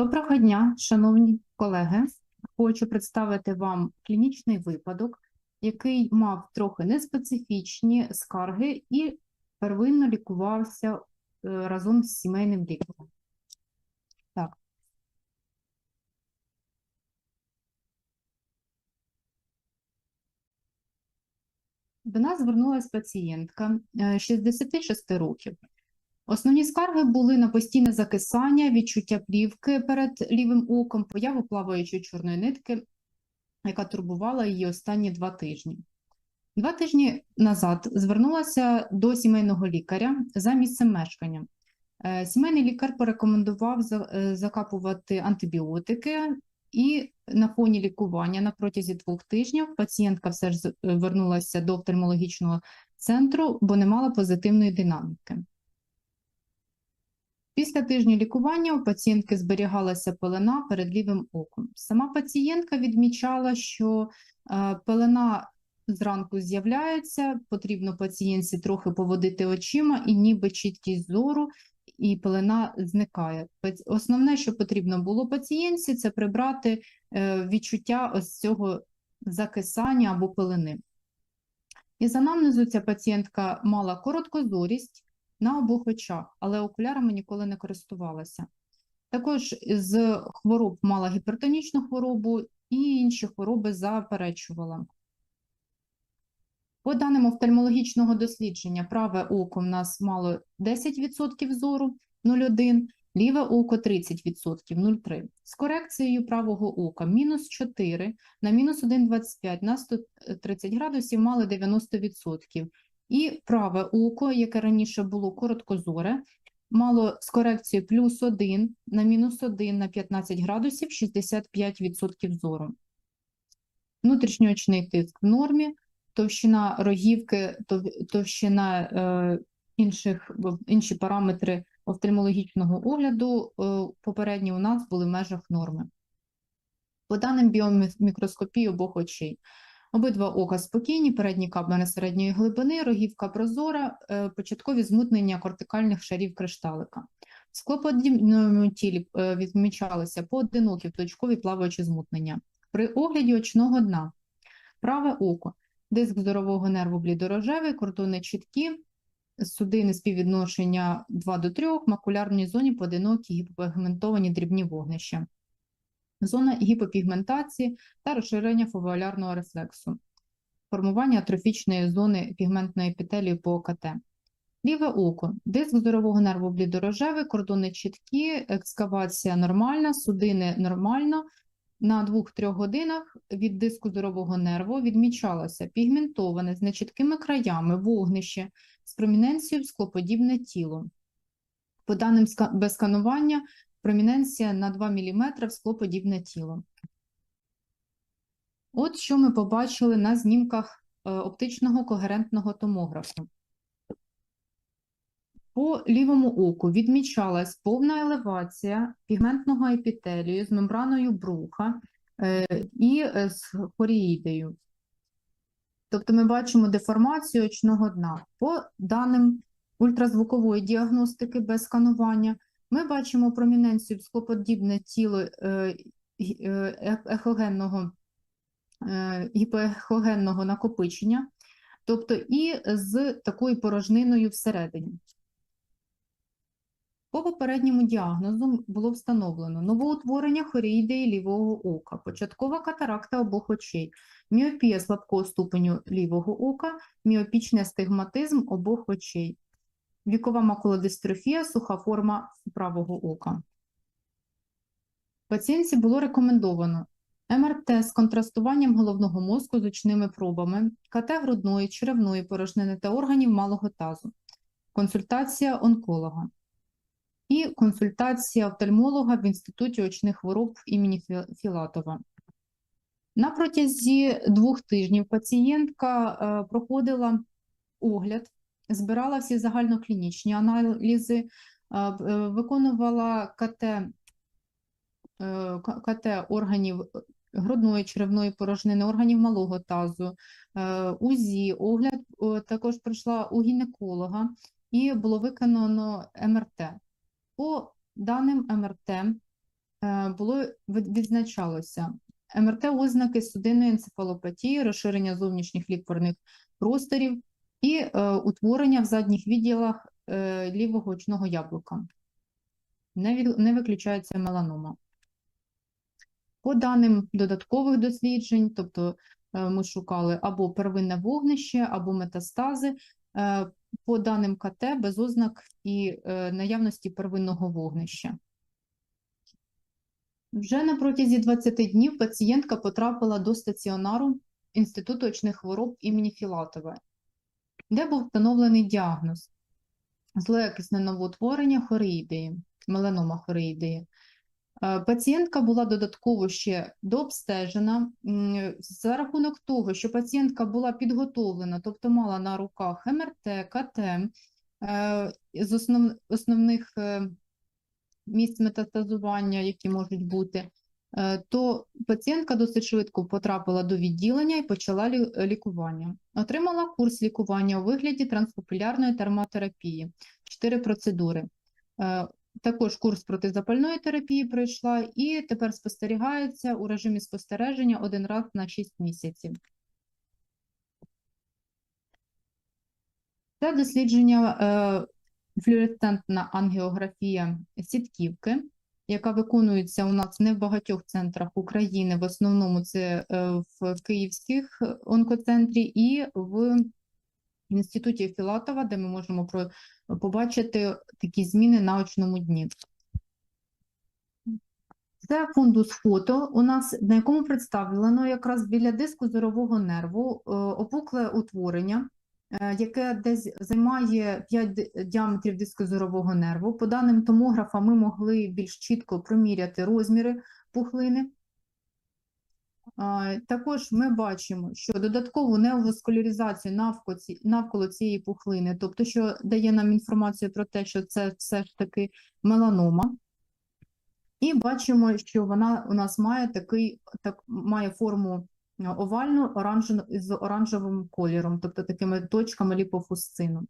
Доброго дня, шановні колеги. Хочу представити вам клінічний випадок, який мав трохи неспецифічні скарги і первинно лікувався е, разом з сімейним лікарем. Так. До нас звернулася пацієнтка е, 66 років. Основні скарги були на постійне закисання, відчуття плівки перед лівим оком, появу плаваючої чорної нитки, яка турбувала її останні два тижні. Два тижні назад звернулася до сімейного лікаря за місцем мешкання. Е, Сімейний лікар порекомендував е, закапувати антибіотики, і на фоні лікування на протязі двох тижнів пацієнтка все ж з- е, до офтальмологічного центру, бо не мала позитивної динаміки. Після тижня лікування у пацієнтки зберігалася пелена перед лівим оком. Сама пацієнтка відмічала, що е, пелена зранку з'являється, потрібно пацієнтці трохи поводити очима, і ніби чіткість зору, і пелена зникає. Основне, що потрібно було пацієнтці, це прибрати е, відчуття ось цього закисання або пелени. Із анамнезу ця пацієнтка мала короткозорість, на обох очах, але окулярами ніколи не користувалася. Також з хвороб мала гіпертонічну хворобу і інші хвороби заперечувала. По даним офтальмологічного дослідження, праве око в нас мало 10% зору 0,1, ліве око 30% 0,3. З корекцією правого ока мінус 4 на мінус 1,25 на 130 градусів мали 90%. І праве око, яке раніше було короткозоре, мало з корекцією плюс 1 на мінус 1 на 15 градусів 65% зору. Внутрішньоочний тиск в нормі, товщина рогівки, тов- товщина е, інших, інші параметри офтальмологічного огляду е, попередні у нас були в межах норми. По даним біомікроскопії обох очей, Обидва ока спокійні, передні кабани середньої глибини, рогівка прозора, е, початкові змутнення кортикальних шарів кришталика. В склоподібному тілі е, відмічалися поодинокі точкові плаваючі змутнення. При огляді очного дна праве око, диск зорового нерву блідорожевий, кордони чіткі, судини співвідношення 2 до 3, в макулярній зоні поодинокі гіпопігментовані дрібні вогнища зона гіпопігментації та розширення фовеолярного рефлексу, формування атрофічної зони пігментної епітелії по ОКТ. Ліве око, диск зорового нерву блідорожевий, кордони чіткі, екскавація нормальна, судини нормально. На 2-3 годинах від диску зорового нерву відмічалося пігментоване з нечіткими краями вогнище з проміненцією склоподібне тіло. По даним без сканування, проміненція на 2 мм в склоподібне тіло. От що ми побачили на знімках е, оптичного когерентного томографу. По лівому оку відмічалась повна елевація пігментного епітелію з мембраною бруха е, і е, з хоріїдею. Тобто ми бачимо деформацію очного дна. По даним ультразвукової діагностики без сканування ми бачимо проміненцію в тіло е, е- ехогенного, е, гіпоехогенного накопичення, тобто і з такою порожниною всередині. По попередньому діагнозу було встановлено новоутворення хоріїдеї лівого ока, початкова катаракта обох очей, міопія слабкого ступеню лівого ока, міопічний астигматизм обох очей, вікова макулодистрофія, суха форма правого ока. Пацієнтці було рекомендовано МРТ з контрастуванням головного мозку з очними пробами, КТ грудної, черевної порожнини та органів малого тазу, консультація онколога і консультація офтальмолога в Інституті очних хвороб імені Філатова. На протязі двох тижнів пацієнтка е, проходила огляд, збирала всі загальноклінічні аналізи, е, е, виконувала КТ, е, КТ органів грудної черевної порожнини, органів малого тазу, УЗІ, огляд також пройшла у гінеколога і було виконано МРТ. По даним МРТ було відзначалося МРТ ознаки судинної енцефалопатії, розширення зовнішніх лікварних просторів і е, утворення в задніх відділах е, лівого очного яблука. Не, виключається меланома. По даним додаткових досліджень, тобто е, ми шукали або первинне вогнище, або метастази, по даним КТ без ознак і наявності первинного вогнища. Вже на протязі 20 днів пацієнтка потрапила до стаціонару Інституту очних хвороб імені Філатова, де був встановлений діагноз злоякісне новоутворення хореїдеї, меланома хореїдеї. Пацієнтка була додатково ще дообстежена за рахунок того, що пацієнтка була підготовлена, тобто мала на руках МРТ, КТ е, з основ, основних е, місць метастазування, які можуть бути, то пацієнтка досить швидко потрапила до відділення і почала лікування. Отримала курс лікування у вигляді транспопулярної термотерапії, 4 процедури. Е, Також курс протизапальної терапії пройшла і тепер спостерігається у режимі спостереження один раз на 6 місяців. Це дослідження е, флюоресцентна ангіографія сітківки, яка виконується у нас не в багатьох центрах України, в основному це е, в київських онкоцентрі і в інституті Філатова, де ми можемо побачити такі зміни на очному дні. Це фундус фото у нас, на якому представлено якраз біля диску зорового нерву е, опукле утворення, яке десь займає 5 діаметрів диску зорового нерву. По даним томографа, ми могли більш чітко проміряти розміри пухлини. Також ми бачимо, що додаткову неоваскуляризацію навколо, навколо цієї пухлини, тобто, що дає нам інформацію про те, що це все ж таки меланома. І бачимо, що вона у нас має такий, так, має форму овальну оранжену, з оранжевим кольором, тобто такими точками ліпофусцину.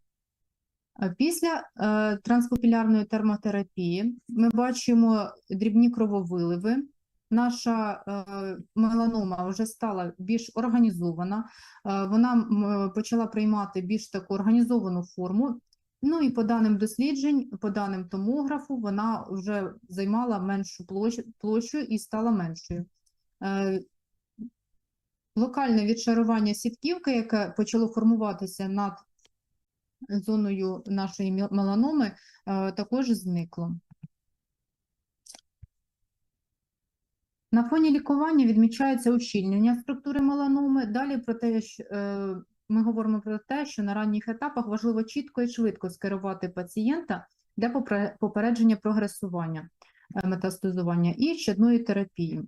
Е, Після е, транспопілярної термотерапії ми бачимо дрібні крововиливи. Наша е, меланома вже стала більш організована, е, вона почала приймати більш таку організовану форму. Ну і по даним досліджень, по даним томографу, вона вже займала меншу площу, площу і стала меншою. Е, Локальне відшарування сітківки, яке почало формуватися над зоною нашої меланоми, е, також зникло. На фоні лікування відмічається ущільнення структури меланоми. Далі про те, що е, ми говоримо про те, що на ранніх етапах важливо чітко і швидко скерувати пацієнта для попередження прогресування е, метастазування і щодної терапії.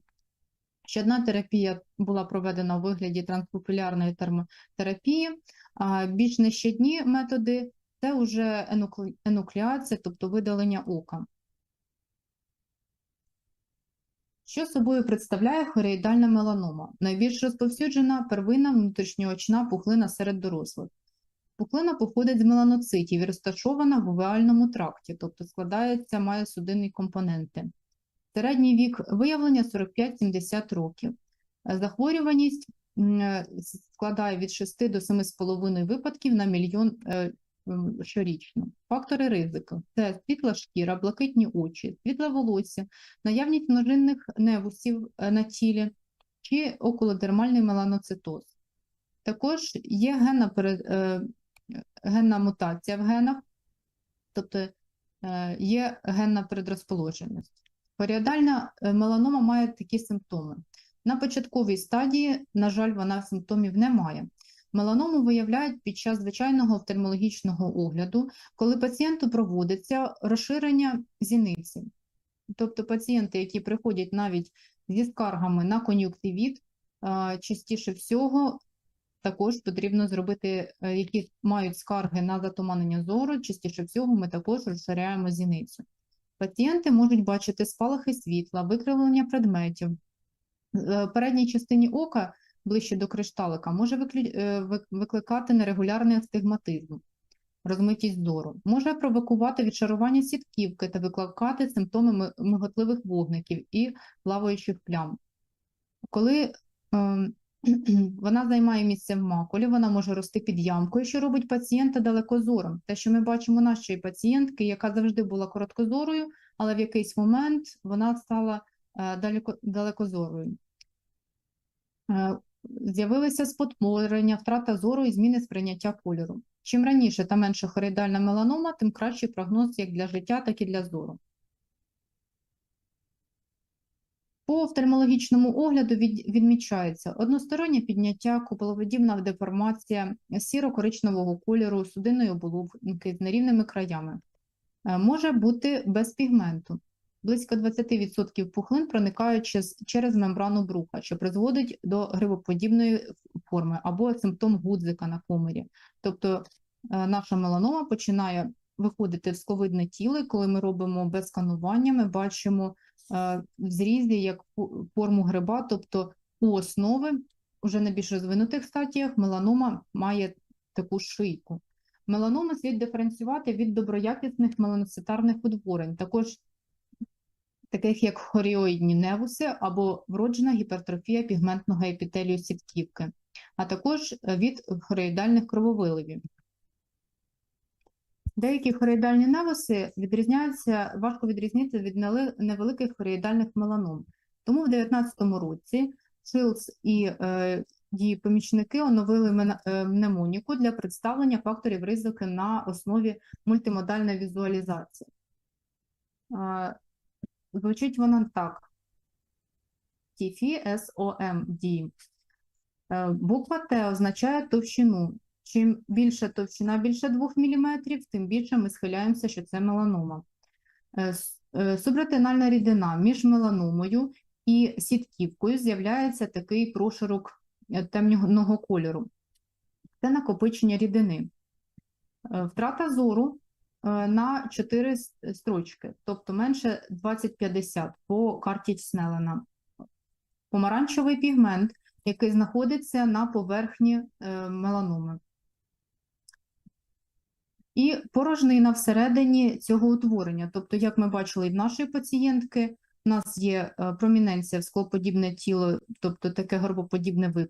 Щодна терапія була проведена у вигляді транспопулярної термотерапії, а більш нещодні методи це вже енуклеація, тобто видалення ока. Що собою представляє хореїдальна меланома? Найбільш розповсюджена первинна внутрішньоочна пухлина серед дорослих. Пухлина походить з меланоцитів і розташована в увеальному тракті, тобто складається, має судинні компоненти. Середній вік виявлення 45-70 років. Захворюваність складає від 6 до 7,5 випадків на мільйон е, щорічно. Фактори ризику – це світла шкіра, блакитні очі, світле волосся, наявність множинних невусів е, на тілі чи околодермальний меланоцитоз. Також є генна, е, генна мутація в генах, тобто є генна предрозположеність. Паріодальна е, меланома має такі симптоми. На початковій стадії, на жаль, вона симптомів не має. Меланому виявляють під час звичайного офтальмологічного огляду, коли пацієнту проводиться розширення зіниці. Тобто пацієнти, які приходять навіть зі скаргами на кон'юктивіт, частіше всього також потрібно зробити, е, які мають скарги на затуманення зору, частіше всього ми також розширяємо зіницю. Пацієнти можуть бачити спалахи світла, викривлення предметів. Е, В передній частині ока, ближче до кришталика, може е, вик- викликати нерегулярний астигматизм. розмитість зору. Може провокувати відшарування сітківки та викликати симптоми миготливих вогників і плаваючих плям. Коли ем, вона займає місце в макулі, вона може рости під ямкою, що робить пацієнта далекозором. Те, що ми бачимо нашої пацієнтки, яка завжди була короткозорою, але в якийсь момент вона стала е, далеко, далекозорою. Е, З'явилися спотворення, втрата зору і зміни сприйняття кольору. Чим раніше та менше хороїдальна меланома, тим кращий прогноз як для життя, так і для зору. По офтальмологічному огляду від- відмічається одностороннє підняття, куполоподібна деформація сіро-коричневого кольору, судинної оболонки з нерівними краями. Е, Може бути без пігменту. Близько 20% пухлин проникають через, через мембрану бруха, що призводить до грибоподібної форми або симптом гудзика на комері. Тобто е, наша меланома починає виходити в сковидне тіло, коли ми робимо без сканування, ми бачимо в зрізі як форму гриба, тобто у основи вже на більш розвинутих стадіях меланома має таку шийку. Меланоми слід диференціювати від доброякісних меланоцитарних утворень, також таких як хоріоїдні невуси або вроджена гіпертрофія пігментного епітелію сітківки, а також е, від хороїдальних крововиливів. Деякі хороїдальні невуси відрізняються, важко відрізнити від невеликих хороїдальних меланом. Тому в 2019 році Шилдс і е, її помічники оновили е, мнемоніку для представлення факторів ризики на основі мультимодальної візуалізації. Е, Звучить вона так. TFSOMD. Е, Буква Т означає товщину. Чим більша товщина більше 2 мм, тим більше ми схиляємося, що це меланома. Е, е, Субретинальна рідина між меланомою і сітківкою з'являється такий прошарок е, темного кольору. Це накопичення рідини. Втрата зору на 4 строчки, тобто менше 20-50 по карті Снелена. Помаранчевий пігмент, який знаходиться на поверхні меланоми. І порожнина всередині цього утворення. Тобто, як ми бачили і в нашої пацієнтки, у нас є е, проміненція в склоподібне тіло, тобто таке горбоподібне е,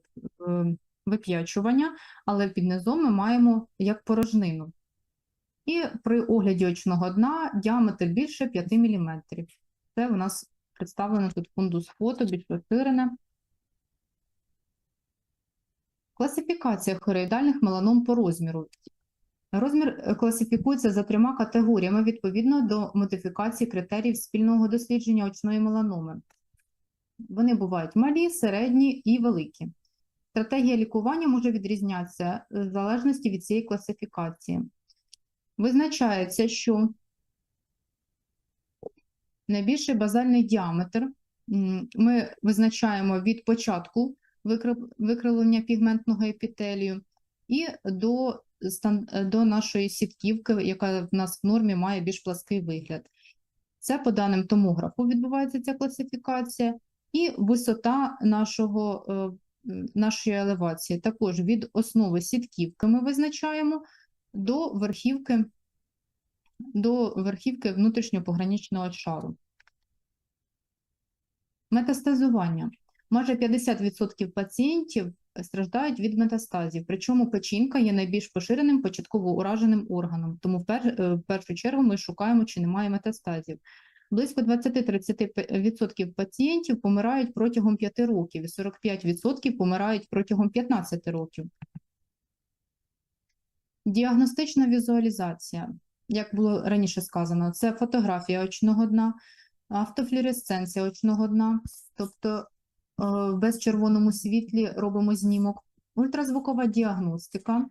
вип'ячування, але під низом ми маємо як порожнину. І при огляді очного дна діаметр більше 5 мм. Це у нас представлено тут фундус фото, більш розширене. Класифікація хороїдальних меланом по розміру. Розмір е, класифікується за трьома категоріями відповідно до модифікації критеріїв спільного дослідження очної меланоми. Вони бувають малі, середні і великі. Стратегія лікування може відрізнятися е, в залежності від цієї класифікації. Визначається, що найбільший базальний діаметр ми визначаємо від початку викривлення пігментного епітелію і до, до нашої сітківки, яка в нас в нормі має більш плаский вигляд. Це по даним томографу відбувається ця класифікація, і висота нашого, е, нашої елевації. Також від основи сітківки ми визначаємо до верхівки, до верхівки внутрішнього пограничного шару. Метастазування. Майже 50% пацієнтів страждають від метастазів, причому печінка є найбільш поширеним початково ураженим органом, тому в, пер, е, в першу чергу ми шукаємо, чи немає метастазів. Близько 20-30% пацієнтів помирають протягом 5 років, і 45% помирають протягом 15 років. Діагностична візуалізація, як було раніше сказано, це фотографія очного дна, автофлюоресценція очного дна, тобто в безчервоному світлі робимо знімок, ультразвукова діагностика,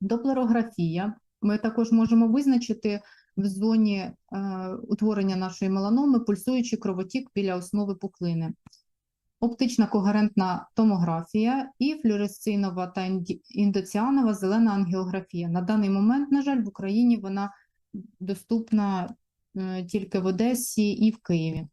доплерографія. Ми також можемо визначити в зоні е, утворення нашої меланоми пульсуючий кровотік біля основи пухлини. Оптична когерентна томографія і флюоресцинова та індоціанова зелена ангіографія. На даний момент, на жаль, в Україні вона доступна е, тільки в Одесі і в Києві.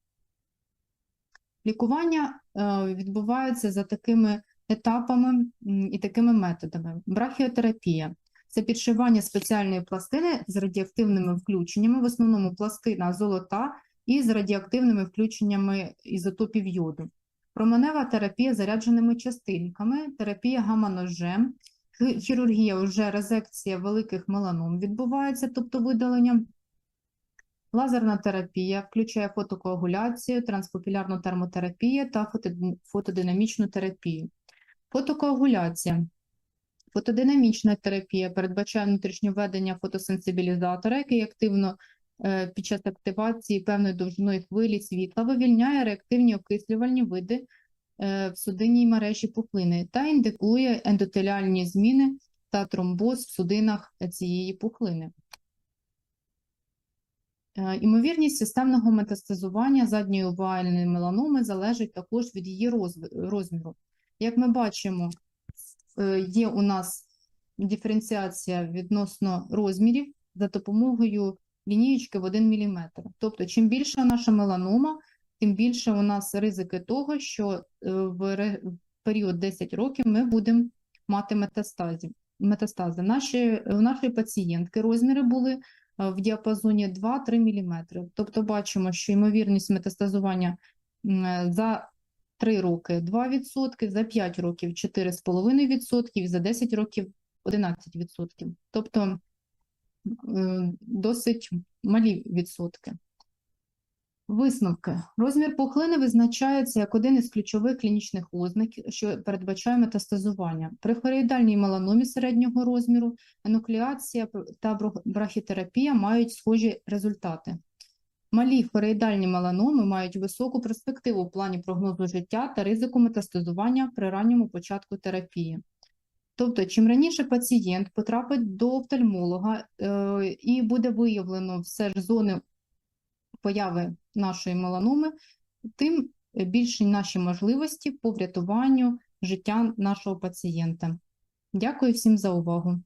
Лікування е, відбувається за такими етапами і такими методами. Брахіотерапія Це підшивання спеціальної пластини з радіоактивними включеннями, в основному пластина золота і з радіоактивними включеннями ізотопів йоду. Променева терапія зарядженими частинками, терапія гамма-ножем, хірургія, вже резекція великих меланом відбувається, тобто видалення. Лазерна терапія включає фотокоагуляцію, транспопулярну термотерапію та фотодинамічну терапію. Фотокоагуляція. Фотодинамічна терапія передбачає внутрішньовведення фотосенсибілізатора, який активно е, під час активації певної довжиною хвилі світла вивільняє реактивні окислювальні види е, в судинній мережі пухлини та індикує ендотеліальні зміни та тромбоз в судинах цієї пухлини. Е, Імовірність системного метастазування задньої овальної меланоми залежить також від її розміру. Як ми бачимо, е, є у нас диференціація відносно розмірів за допомогою лінієчки в 1 мм. Тобто, чим більша наша меланома, тим більше у нас ризики того, що е, в період 10 років ми будемо мати метастазі. метастази. Наші, у нашої пацієнтки розміри були в діапазоні 2-3 мм. Тобто бачимо, що ймовірність метастазування е, за 3 роки 2%, за 5 років 4,5%, за 10 років 11%. Тобто е, досить малі відсотки. Висновки. Розмір пухлини визначається як один із ключових клінічних ознак, що передбачає метастазування. При хороїдальній меланомі середнього розміру енуклеація та брахітерапія мають схожі результати. Малі хороїдальні меланоми мають високу перспективу в плані прогнозу життя та ризику метастазування при ранньому початку терапії. Тобто, чим раніше пацієнт потрапить до офтальмолога е, і буде виявлено все ж зони появи нашої меланоми, тим більші наші можливості по врятуванню життя нашого пацієнта. Дякую всім за увагу.